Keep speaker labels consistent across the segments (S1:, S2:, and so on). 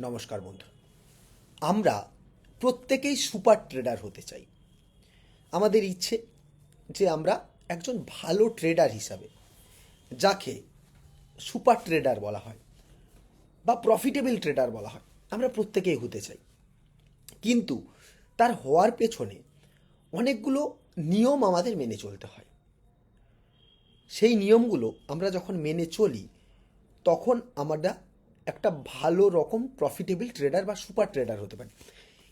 S1: নমস্কার বন্ধু। আমরা প্রত্যেকেই সুপার ট্রেডার হতে চাই। আমাদের ইচ্ছে যে আমরা একজন ভালো ট্রেডার হিসাবে, যাকে সুপার ট্রেডার বলা হয় বা প্রফিটেবল ট্রেডার বলা হয়, আমরা প্রত্যেকেই হতে চাই। কিন্তু তার হওয়ার পেছনে অনেকগুলো নিয়ম আমাদের মেনে চলতে হয়। সেই নিয়মগুলো আমরা যখন মেনে চলি, তখন আমরা একটা ভালো রকম প্রফিটেবল ট্রেডার বা সুপার ট্রেডার হতে পারি।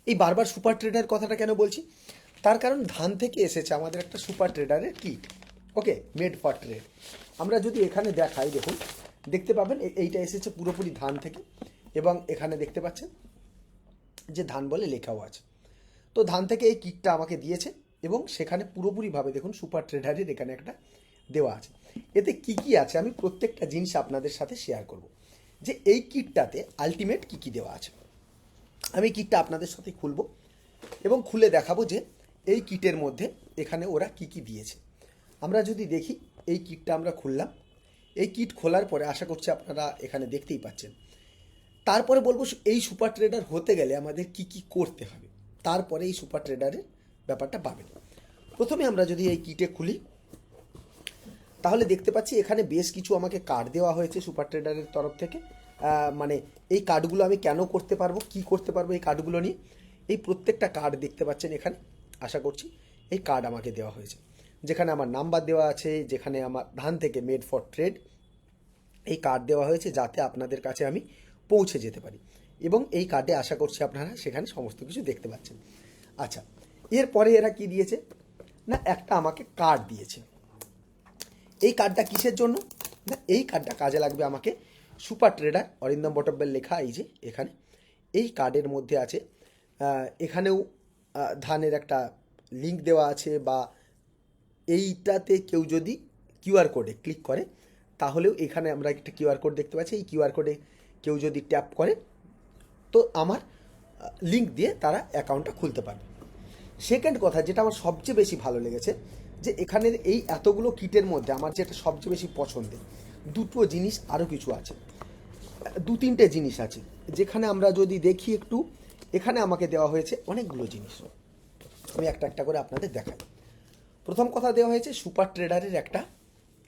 S1: এই বারবার সুপার ট্রেডার কথাটা কেন বলছি? তার কারণ ধান থেকে এসেছে আমাদের একটা super ট্রেডারের kit okay made for trade আমরা যদি এখানে দেখাই, দেখুন, দেখতে পাবেন এইটা এসেছে পুরোপুরি ধান থেকে এবং এখানে দেখতে পাচ্ছেন যে ধান বলে লেখাও আছে। তো ধান থেকে এই কিটটা আমাকে দিয়েছে এবং সেখানে পুরোপুরিভাবে দেখুন সুপার ট্রেডারের এখানে একটা দেওয়া আছে। এতে কি কি আছে? আমি প্রত্যেকটা জিনিস আপনাদের সাথে শেয়ার করব। যে এই কিটটাতে আলটিমেট কি কি দেওয়া আছে। আমি কিটটা আপনাদের সাথে খুলবো এবং খুলে দেখাবো যে এই কিটের মধ্যে এখানে ওরা কি কি দিয়েছে। আমরা যদি দেখি, এই কিটটা আমরা খুললাম। এই কিট খোলার পরে আশা করছি আপনারা এখানে দেখতেই পাচ্ছেন। তারপরে বলব এই সুপার ট্রেডার হতে গেলে আমাদের কি কি করতে হবে। তারপরে এই সুপার ট্রেডারের ব্যাপারটা পাবেন। প্রথমে আমরা যদি এই কিটে খুলি তাহলে দেখতে পাচ্ছি এখানে বেশ কিছু আমাকে কার্ড দেওয়া হয়েছে সুপার ট্রেডারের তরফ থেকে। মানে এই কার্ডগুলো আমি কেন করতে পারব, কি করতে পারব এই কার্ডগুলো নিয়ে, এই প্রত্যেকটা কার্ড দেখতে পাচ্ছেন এখানে। আশা করছি এই কার্ড আমাকে দেওয়া হয়েছে। যেখানে আমার নাম্বার দেওয়া আছে, যেখানে আমার ধান থেকে মেড ফর ট্রেড এই কার্ড দেওয়া হয়েছে যাতে আপনাদের কাছে আমি পৌঁছে যেতে পারি। এবং এই কার্ডে আশা করছি আপনারা সেখানে সমস্ত কিছু দেখতে পাচ্ছেন। আচ্ছা এরপরে এরা কি দিয়েছে? না, একটা আমাকে কার্ড দিয়েছে। এই কার্ডটা কিসের জন্য? না, এই কার্ডটা কাজে লাগবে আমাকে সুপার ট্রেডার অরিন্দম বটব্বেল লেখা এই যে এখানে। এই কার্ডের মধ্যে আছে এখানেও ধানের একটা লিঙ্ক দেওয়া আছে বা এইটাতে কেউ যদি কিউআর কোডে ক্লিক করে, তাহলেও এখানে আমরা একটা কিউআর কোড দেখতে পাচ্ছি। এই কিউআর কোডে কেউ যদি ট্যাপ করে, তো আমার লিঙ্ক দিয়ে তারা অ্যাকাউন্টটা খুলতে পারবে। সেকেন্ড কথা, যেটা আমার সবচেয়ে বেশি ভালো লেগেছে যে এখানের এই এতগুলো কিটের মধ্যে আমার যেটা সবচেয়ে বেশি পছন্দের, দুটো জিনিস আরও কিছু আছে। দু তিনটে জিনিস আছে। যেখানে আমরা যদি দেখি একটু, এখানে আমাকে দেওয়া হয়েছে অনেকগুলো জিনিস। আমি একটা একটা করে আপনাদের দেখাই। প্রথম কথা দেওয়া হয়েছে সুপার ট্রেডারের একটা,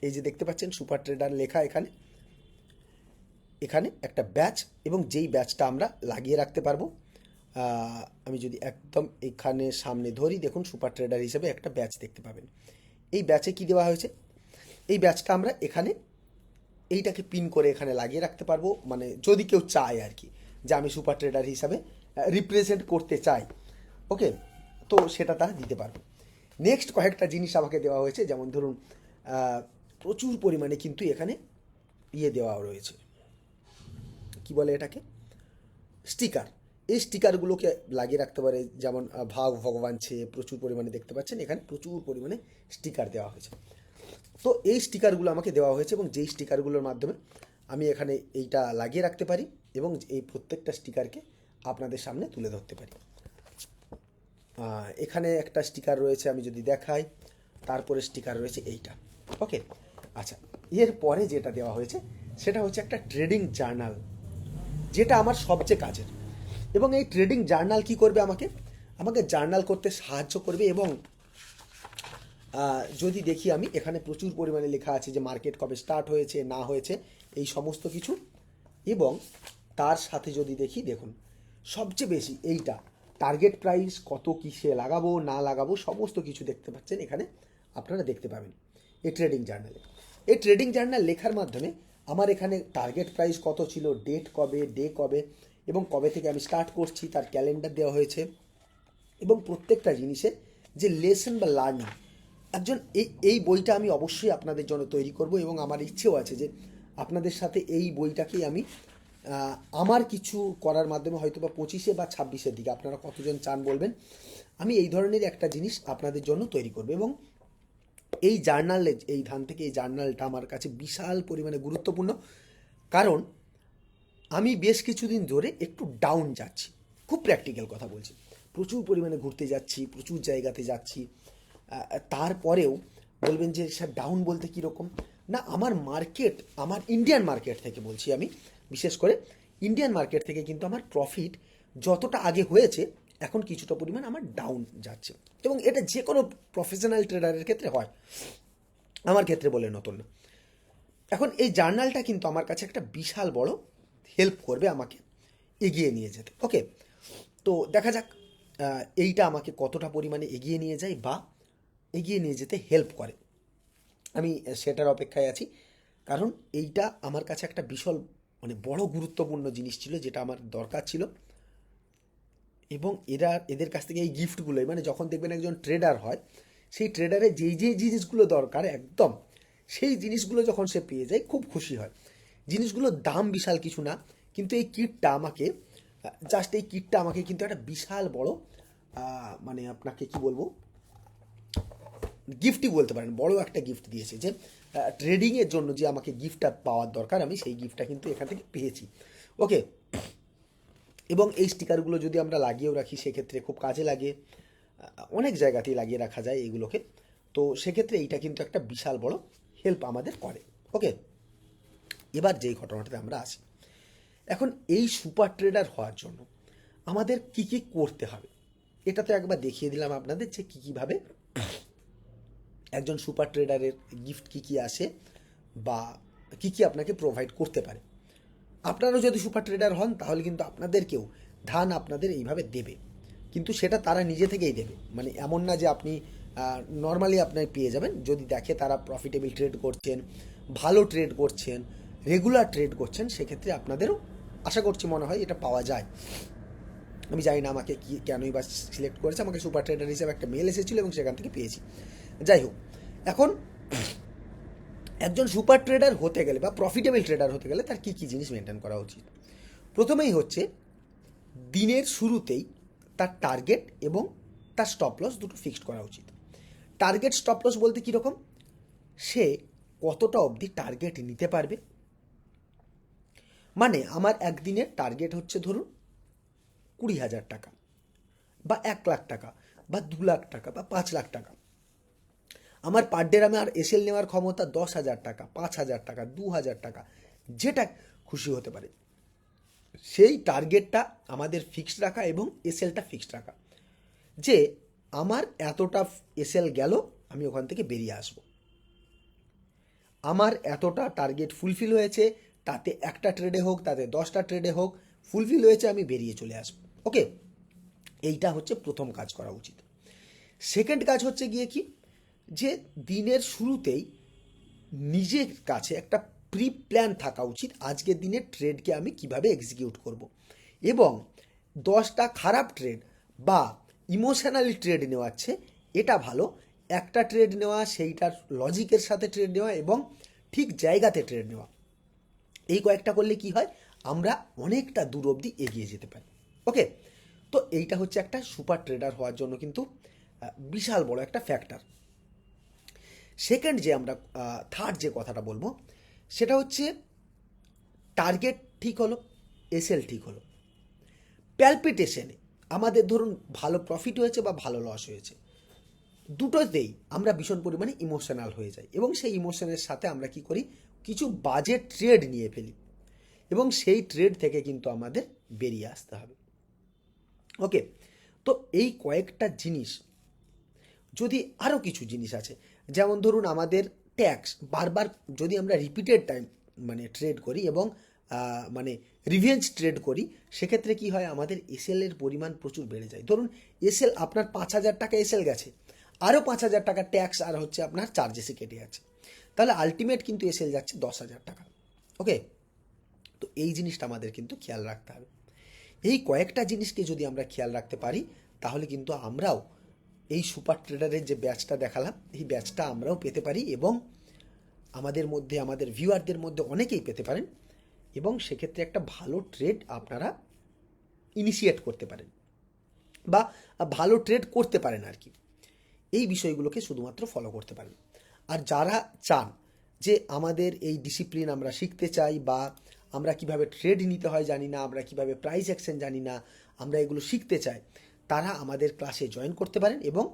S1: এই যে দেখতে পাচ্ছেন সুপার ট্রেডার লেখা এখানে। এখানে একটা ব্যাচ এবং যেই ব্যাচটা আমরা লাগিয়ে রাখতে পারব আমি যদি একদম এখানে সামনে ধরি, দেখুন সুপার ট্রেডার হিসেবে একটা ব্যাচ দেখতে পাবেন। এই ব্যাচে কি দেওয়া হয়েছে? এই ব্যাচটা আমরা এখানে এইটাকে পিন করে এখানে লাগিয়ে রাখতে পারব। মানে যদি কেউ চায় আর কি, যে আমি সুপার ট্রেডার হিসাবে রিপ্রেজেন্ট করতে চাই। ওকে তো সেটা তারা দিতে পারবে। নেক্সট কয়েকটা জিনিস আমাকে দেওয়া হয়েছে। যেমন ধরুন প্রচুর পরিমাণে কিন্তু এখানে ইয়ে দেওয়া রয়েছে। কি বলে এটাকে? স্টিকার এই স্টিকারগুলোকে লাগিয়ে রাখতে পারে। যেমন ভাগ ভগবান ছে, প্রচুর পরিমাণে দেখতে পাচ্ছেন, এখানে প্রচুর পরিমাণে স্টিকার দেওয়া হয়েছে। তো এই স্টিকারগুলো আমাকে দেওয়া হয়েছে এবং যেই স্টিকারগুলোর মাধ্যমে আমি এখানে এইটা লাগিয়ে রাখতে পারি এবং এই প্রত্যেকটা স্টিকারকে আপনাদের সামনে তুলে ধরতে পারি। এখানে একটা স্টিকার রয়েছে, আমি যদি দেখাই, তারপরে স্টিকার রয়েছে এইটা। ওকে আচ্ছা এর পরে যেটা দেওয়া হয়েছে, সেটা হচ্ছে একটা ট্রেডিং জার্নাল যেটা আমার সবচেয়ে কাজের। এবং এই ট্রেডিং জার্নাল কি করবে আমাকে? আমাকে জার্নাল করতে সাহায্য করবে এবং যদি দেখি আমি, এখানে প্রচুর পরিমাণে লেখা আছে যে মার্কেট কবে স্টার্ট হয়েছে, না হয়েছে, এই সমস্ত কিছু। এবং তার সাথে যদি দেখি, দেখুন, সবচেয়ে বেশি এইটা টার্গেট প্রাইস কত কিসে লাগাবো, না লাগাবো, সমস্ত কিছু দেখতে পাচ্ছেন এখানে আপনারা দেখতে পাবেন এই ট্রেডিং জার্নালে এই ট্রেডিং জার্নাল লেখার মাধ্যমে আমার এখানে টার্গেট প্রাইস কত ছিল ডেট কবে ডে কবে এবং কবে থেকে আমি স্টার্ট করছি তার ক্যালেন্ডার দেওয়া হয়েছে এবং প্রত্যেকটা জিনিসে যে লেসন বা লার্নিং একজন এই এই বইটা আমি অবশ্যই আপনাদের জন্য তৈরি করব এবং আমার ইচ্ছেও আছে যে আপনাদের সাথে এই বইটাকেই আমি আমার কিছু করার মাধ্যমে হয়তো বা পঁচিশে বা ছাব্বিশের দিকে আপনারা কতজন চান বলবেন, আমি এই ধরনের একটা জিনিস আপনাদের জন্য তৈরি করব এবং এই জার্নালে এই ধান থেকে এই জার্নালটা আমার কাছে বিশাল পরিমাণে গুরুত্বপূর্ণ। কারণ আমি বেশ কিছুদিন ধরে একটু ডাউন যাচ্ছি। খুব প্র্যাকটিক্যাল কথা বলছি। প্রচুর পরিমাণে ঘুরতে যাচ্ছি, প্রচুর জায়গাতে যাচ্ছি। তারপরেও বলবেন যে স্যার ডাউন বলতে কীরকম না, আমার মার্কেট আমার ইন্ডিয়ান মার্কেট থেকে বলছি আমি। বিশেষ করে ইন্ডিয়ান মার্কেট থেকে কিন্তু আমার প্রফিট যতটা আগে হয়েছে, এখন কিছুটা পরিমাণ আমার ডাউন যাচ্ছে। এবং এটা যে কোনো প্রফেশনাল ট্রেডারের ক্ষেত্রে হয়। আমার ক্ষেত্রে বলে নতুন। না এখন এই জার্নালটা কিন্তু আমার কাছে একটা বিশাল বড় হেল্প করবে আমাকে, এগিয়ে নিয়ে যেতে। ওকে তো দেখা যাক এইটা আমাকে কতটা পরিমাণে এগিয়ে নিয়ে যায় বা এগিয়ে নিয়ে যেতে হেল্প করে। আমি সেটার অপেক্ষায় আছি, কারণ এইটা আমার কাছে একটা বিশাল মানে বড় গুরুত্বপূর্ণ জিনিস ছিল, যেটা আমার দরকার ছিল। এবং এরা, এদের কাছ থেকে এই গিফটগুলোই মানে যখন দেখবেন একজন ট্রেডার হয়, সেই ট্রেডারের যেই যেই জিনিসগুলো দরকার, একদম সেই জিনিসগুলো যখন সে পেয়ে যায়, খুব খুশি হয়। জিনিসগুলোর দাম বিশাল কিছু না, কিন্তু এই কিটটা আমাকে জাস্ট এই কিটটা আমাকে কিন্তু একটা বিশাল বড় মানে আপনাকে কি বলব? গিফটই বলতে পারেন, বড় একটা গিফট দিয়েছে যে ট্রেডিংয়ের জন্য যে আমাকে গিফটটা পাওয়ার দরকার, আমি সেই গিফটটা কিন্তু এখান থেকে পেয়েছি। ওকে এবং এই স্টিকারগুলো যদি আমরা লাগিয়েও রাখি, সেক্ষেত্রে খুব কাজে লাগে। অনেক জায়গাতেই লাগিয়ে রাখা যায় এইগুলোকে তো সেক্ষেত্রে এইটা কিন্তু একটা বিশাল বড় হেল্প আমাদের করে। ওকে এবার যেই ঘটনাটাতে আমরা আসি। এখন এই সুপার ট্রেডার হওয়ার জন্য আমাদের কি কি করতে হবে? এটা তো একবার দেখিয়ে দিলাম আপনাদের যে কী কীভাবে একজন সুপার ট্রেডারের গিফট কী কী আসে বা কী কী আপনাকে প্রোভাইড করতে পারে। আপনারাও যদি সুপার ট্রেডার হন, তাহলে কিন্তু আপনাদেরকেও ধান আপনাদের এইভাবে দেবে। কিন্তু সেটা তারা নিজে থেকেই দেবে। মানে এমন না যে আপনি নর্মালি আপনার পেয়ে যাবেন। যদি দেখে তারা প্রফিটেবল ট্রেড করছেন, ভালো ট্রেড করছেন রেগুলার ট্রেড করছেন, সেক্ষেত্রে আপনাদেরও আশা করছি মনে হয় এটা পাওয়া যায়। আমি জানি না আমাকে কি, কেনই বা সিলেক্ট করেছে, আমাকে সুপার ট্রেডার হিসেবে একটা মেল এসেছিল এবং সেখান থেকে পেয়েছি। যাই হোক, এখন একজন সুপার ট্রেডার হতে গেলে বা প্রফিটেবল ট্রেডার হতে গেলে তার কী কী জিনিস মেনটেন করা উচিত? প্রথমেই হচ্ছে দিনের শুরুতেই তার টার্গেট এবং তার স্টপ লস দুটো ফিক্সড করা উচিত। টার্গেট স্টপ লস বলতে কীরকম সে কতটা অবধি টার্গেট নিতে পারবে মানে আমার একদিনের টার্গেট হচ্ছে ধরুন কুড়ি হাজার টাকা বা এক লাখ টাকা বা দু লাখ টাকা বা পাঁচ লাখ টাকা। আমার পার ডে আমার এসএল নেওয়ার ক্ষমতা দশ হাজার টাকা, পাঁচ হাজার টাকা, দু হাজার টাকা, যেটা খুশি হতে পারে। সেই টার্গেটটা আমাদের ফিক্সড রাখা এবং এসএলটা ফিক্সড রাখা। যে আমার এতটা এসএল গেল, আমি ওখান থেকে বেরিয়ে আসব। আমার এতটা টার্গেট ফুলফিল হয়েছে তাতে একটা ট্রেডে হোক, তাতে দশটা ট্রেডে হোক ফুলফিল হয়েছে, আমি বেরিয়ে চলে আসব। ওকে এইটা হচ্ছে প্রথম কাজ করা উচিত। সেকেন্ড কাজ হচ্ছে গিয়ে কি? যে দিনের শুরুতেই নিজের কাছে একটা প্রি প্ল্যান থাকা উচিত, আজকের দিনে ট্রেডকে আমি কীভাবে এক্সিকিউট করব। এবং দশটা খারাপ ট্রেড বা ইমোশনালি ট্রেড নেওয়াচ্ছে এটা ভালো। একটা ট্রেড নেওয়া, সেইটার লজিকের সাথে ট্রেড নেওয়া এবং ঠিক জায়গাতে ট্রেড নেওয়া। এই কয়েকটা করলে কি হয়? আমরা অনেকটা দূর অবধি এগিয়ে যেতে পারি। ওকে তো এইটা হচ্ছে একটা সুপার ট্রেডার হওয়ার জন্য কিন্তু বিশাল বড় একটা ফ্যাক্টর সেকেন্ড যে আমরা থার্ড যে কথাটা বলব, সেটা হচ্ছে টার্গেট ঠিক হলো এসএল ঠিক হলো। প্যালপিটেশনে আমাদের ধরুন ভালো প্রফিট হয়েছে বা ভালো লস হয়েছে। দুটোতেই আমরা ভীষণ পরিমাণে ইমোশনাল হয়ে যাই এবং সেই ইমোশনের সাথে আমরা কি করি? কিছু বাজে ট্রেড নিয়ে ফেলি। এবং সেই ট্রেড থেকে কিন্তু আমাদের বেরিয়ে আসতে হবে। ওকে তো এই কয়েকটা জিনিস, যদি আরও কিছু জিনিস আছে, যেমন ধরুন আমাদের ট্যাক্স বারবার যদি আমরা রিপিটেড টাইম মানে ট্রেড করি এবং মানে রিভেঞ্জ ট্রেড করি, সেক্ষেত্রে কি হয়, আমাদের এসএলের পরিমাণ প্রচুর বেড়ে যায়। ধরুন এসএল আপনার পাঁচ হাজার টাকা এসএল গেছে আরও পাঁচ হাজার টাকা ট্যাক্স আর হচ্ছে আপনার চার্জেসে কেটে যাচ্ছে। তাহলে আলটিমেট কিন্তু এসএল যাচ্ছে দশ হাজার টাকা। ওকে তো এই জিনিসটা আমাদের কিন্তু খেয়াল রাখতে হবে। এই কয়েকটা জিনিসকে যদি আমরা খেয়াল রাখতে পারি, তাহলে কিন্তু আমরাও এই সুপার ট্রেডারের যে ব্যাচটা দেখালাম, এই ব্যাচটা আমরাও পেতে পারি এবং আমাদের মধ্যে, আমাদের ভিউয়ারদের মধ্যে অনেকেই পেতে পারেন এবং সেক্ষেত্রে একটা ভালো ট্রেড আপনারা ইনিশিয়েট করতে পারেন বা ভালো ট্রেড করতে পারেন আর কি। এই বিষয়গুলোকে শুধুমাত্র ফলো করতে পারেন। আর যারা চান যে আমাদের এই ডিসিপ্লিন আমরা শিখতে চাই বা আমরা কীভাবে ট্রেড নিতে হয় জানি না, আমরা কীভাবে প্রাইস অ্যাকশন জানি না, আমরা এগুলো শিখতে চাই, তারা আমাদের ক্লাসে জয়েন করতে পারেন এবং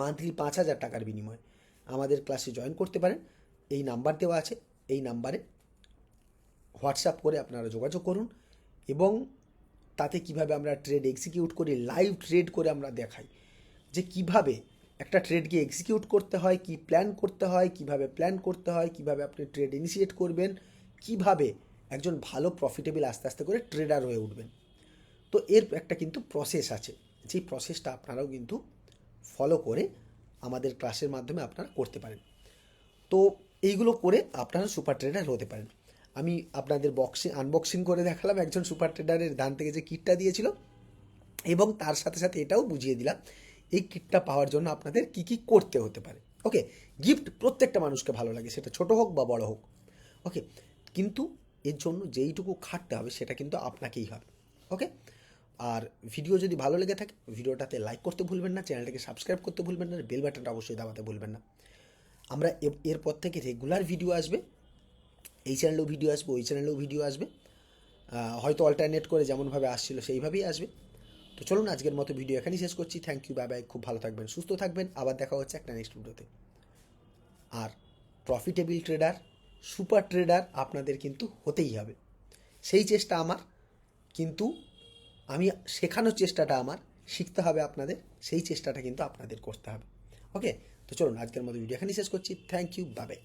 S1: মান্থলি পাঁচ হাজার টাকার বিনিময়ে আমাদের ক্লাসে জয়েন করতে পারেন। এই নাম্বার দেওয়া আছে, এই নাম্বারে হোয়াটসঅ্যাপ করে আপনারা যোগাযোগ করুন এবং তাতে কীভাবে আমরা ট্রেড এক্সিকিউট করি লাইভ ট্রেড করে আমরা দেখাই যে কীভাবে একটা ট্রেডকে এক্সিকিউট করতে হয়, কি প্ল্যান করতে হয়, কীভাবে প্ল্যান করতে হয়, কীভাবে আপনি ট্রেড ইনিশিয়েট করবেন, কীভাবে একজন ভালো প্রফিটেবল আস্তে আস্তে করে ট্রেডার হয়ে উঠবেন। তো এর একটা কিন্তু প্রসেস আছে, যেই প্রসেসটা আপনারাও কিন্তু ফলো করে আমাদের ক্লাসের মাধ্যমে আপনারা করতে পারেন। তো এইগুলো করে আপনারা সুপার ট্রেডার হতে পারেন। আমি আপনাদের বক্সিং আনবক্সিং করে দেখালাম একজন সুপার ট্রেডারের ধান থেকে যে কিটটা দিয়েছিল, এবং তার সাথে সাথে এটাও বুঝিয়ে দিলাম এই কিটটা পাওয়ার জন্য আপনাদের কি কি করতে হতে পারে। ওকে গিফট প্রত্যেকটা মানুষকে ভালো লাগে, সেটা ছোট হোক বা বড় হোক। ওকে, কিন্তু এর জন্য যেইটুকু খাটতে হবে, সেটা কিন্তু আপনাকেই হবে। ওকে, আর ভিডিও যদি ভালো লেগে থাকে, ভিডিওটাতে লাইক করতে ভুলবেন না, চ্যানেলটাকে সাবস্ক্রাইব করতে ভুলবেন না বেল বাটনটা অবশ্যই দাবাতে ভুলবেন না। আমরা এরপর থেকে রেগুলার ভিডিও আসবে, এই চ্যানেলেও ভিডিও আসবে, ওই চ্যানেলেও ভিডিও আসবে। হয়তো অল্টারনেট করে যেমনভাবে আসছিল, সেইভাবেই আসবে। তো চলুন আজকের মতো ভিডিও এখানেই শেষ করছি। থ্যাংক ইউ বাই খুব ভালো থাকবেন, সুস্থ থাকবেন। আবার দেখা হচ্ছে একটা নেক্সট ভিডিওতে আর প্রফিটেবল ট্রেডার সুপার ট্রেডার আপনাদের কিন্তু হতেই হবে। সেই চেষ্টা আমার, কিন্তু আমি শেখানোর চেষ্টাটা আমার, শিখতে হবে আপনাদের, সেই চেষ্টাটা কিন্তু আপনাদের করতে হবে। ওকে তো চলুন আজকের মতো ভিডিও এখানেই শেষ করছি। Thank you by